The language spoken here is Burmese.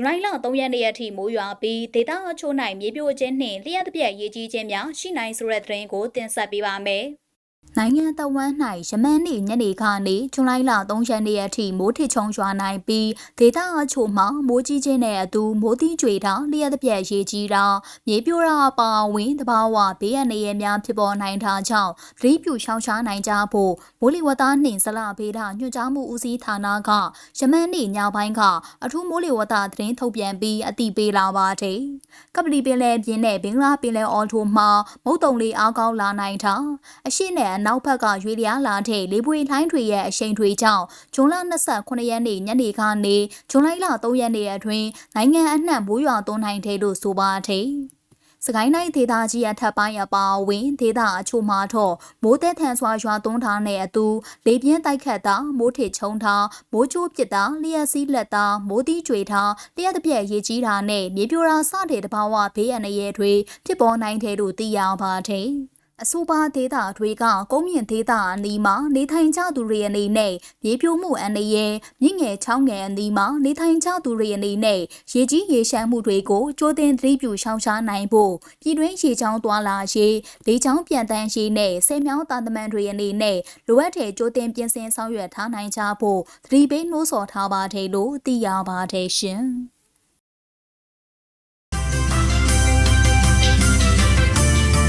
ဇူလိုင်လ3ရက်နေ့အထိမိုးရွာပြီးဒေသအချို့၌မြေပြိုခြင်းနှင့်လျှက်တစ်ပြက်ရေကြီးခြင်းများရှိနိုင်ဆိုတဲ့သတင်းကိုတင်ဆက်ပေးပါမယ်။ နိုင်ငံတော်ဝန်၌ယမန်နေ့ညနေခါနေ့ဇွန်လ3ရက်နေ့အထိမိုးထစ်ချုံရွာနိုင်ပြီးဒေသအချို့မှာမိုးကြီးခြင်းနဲ့အတူမိုးသီးကြွေတာလျှက်တစ်ပြက်ရေကြီးတာမြေပြိုတာအပါအဝင်တဘာဝဘေးအန္တရာယ်များဖြစ်ပေါ်နိုင်တာကြောင့်သတိပြုရှောင်ရှားနိုင်ကြဖို့မိုးလေဝသနှင့်ဇလဗေဒညွှန်ကြားမှုဦးစီးဌာနကယမန်နေ့ညပိုင်းကအထူးမိုးလေဝသသတင်းထုတ်ပြန်ပြီးအသိပေးလာပါတယ်။ကပလီပင်လယ်ပြင်နဲ့ဘင်္ဂလားပင်လယ်အော်ထိုမှာမုတ်တုံလေးအားကောင်းလာနိုင်တာအရှိနဲ့အနောက်ဘက်ကရွေလျားလာတဲ့လေပွေလှိုင်းတွေရဲ့အရှိန်တွေကြောင့်ဂျွန်လ29ရက်နေ့ညနေကနေဂျွန်လ3ရက်နေ့အတွင်းနိုင်ငံအနှံ့မိုးရွာသွန်းနိုင်တယ်လို့ဆိုပါတယ်။ စကိုင်းတိုင်းဒေသကြီးအထက်ပိုင်းအပါအဝင်ဒေသအချို့မှာတော့မိုးသက်ထန်စွာရွာသွန်းထားတဲ့အတူလေပြင်းတိုက်ခတ်တာမိုးထစ်ချုံထားမိုးချိုးပစ်တာလျှက်စီးလက်တာမိုးတီးကြွေထားလျှက်တစ်ပြက်ရေကြီးတာနဲ့မြေပြိုတာစတဲ့တဘာဝဘေးအန္တရာယ်တွေဖြစ်ပေါ်နိုင်တယ်လို့သိရပါတယ်။ အဆိုပါဒေသတွေကကုန်းမြင့်ဒေသအနီးမှာနေထိုင်ကြသူတွေအနေနဲ့ရေပြိုမှုအန္တရာယ်မြင့်ငယ်ချောင်းငယ်အနီးမှာနေထိုင်ကြသူတွေအနေနဲ့ရေကြီးရေရှမ်းမှုတွေကိုကြိုတင်သတိပြုရှောင်ရှားနိုင်ဖို့ပြည်တွင်းရေချောင်းသွားလာရေးလေချောင်းပြန်တန်းရေးနဲ့ဆယ်မြောင်းတာတမန်တွေအနေနဲ့လိုအပ်တဲ့ကြိုတင်ပြင်ဆင်ဆောင်ရွက်ထားနိုင်ကြဖို့သတိပေးနှိုးဆော်ထားပါတယ်လို့သိရပါတယ်ရှင်။